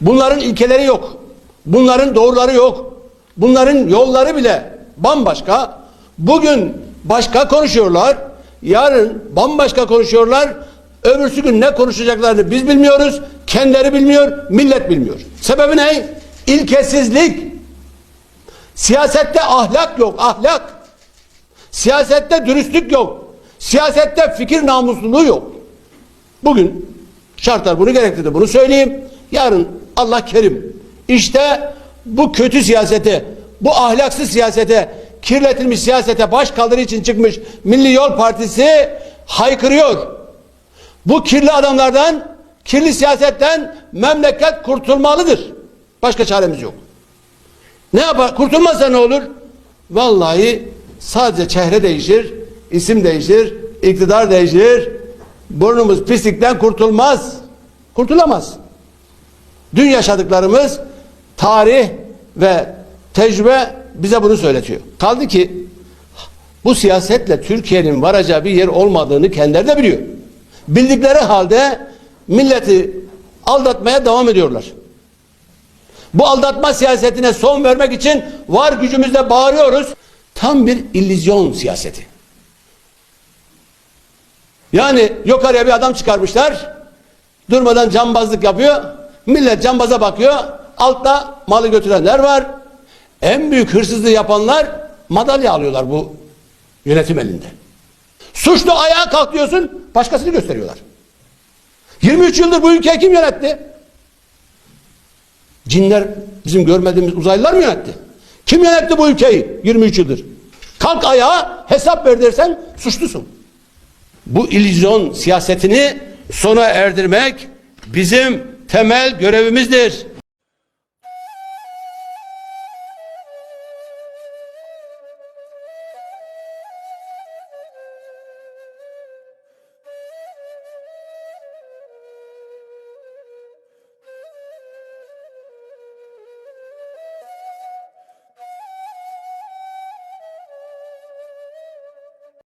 Bunların ilkeleri yok. Bunların doğruları yok. Bunların yolları bile bambaşka. Bugün başka konuşuyorlar. Yarın bambaşka konuşuyorlar. Öbürsü gün ne konuşacaklarını biz bilmiyoruz. Kendileri bilmiyor, millet bilmiyor. Sebebi ne? İlkesizlik. Siyasette ahlak yok, ahlak. Siyasette dürüstlük yok. Siyasette fikir namusluluğu yok. Bugün şartlar bunu gerektirdi. Bunu söyleyeyim. Yarın Allah kerim. İşte bu kötü siyasete, bu ahlaksız siyasete, kirletilmiş siyasete baş kaldırı için çıkmış Milli Yol Partisi haykırıyor. Bu kirli adamlardan, kirli siyasetten memleket kurtulmalıdır. Başka çaremiz yok. Ne yapar? Kurtulmazsa ne olur? Vallahi sadece çehre değişir, isim değişir, iktidar değişir. Burnumuz pislikten kurtulmaz. Kurtulamaz. Dün yaşadıklarımız tarih ve tecrübe bize bunu söyletiyor. Kaldı ki bu siyasetle Türkiye'nin varacağı bir yer olmadığını kendileri de biliyor. Bildikleri halde milleti aldatmaya devam ediyorlar. Bu aldatma siyasetine son vermek için var gücümüzle bağırıyoruz. Tam bir illüzyon siyaseti. Yani yukarıya bir adam çıkarmışlar. Durmadan cambazlık yapıyor. Millet cambaza bakıyor. Altta malı götürenler var. En büyük hırsızlığı yapanlar madalya alıyorlar bu yönetim elinde. Suçlu ayağa kalk diyorsun, başkasını gösteriyorlar. 23 yıldır bu ülkeyi kim yönetti? Cinler bizim görmediğimiz uzaylılar mı yönetti? Kim yönetti bu ülkeyi 23 yıldır? Kalk ayağa hesap ver dersen suçlusun. Bu illüzyon siyasetini sona erdirmek bizim temel görevimizdir.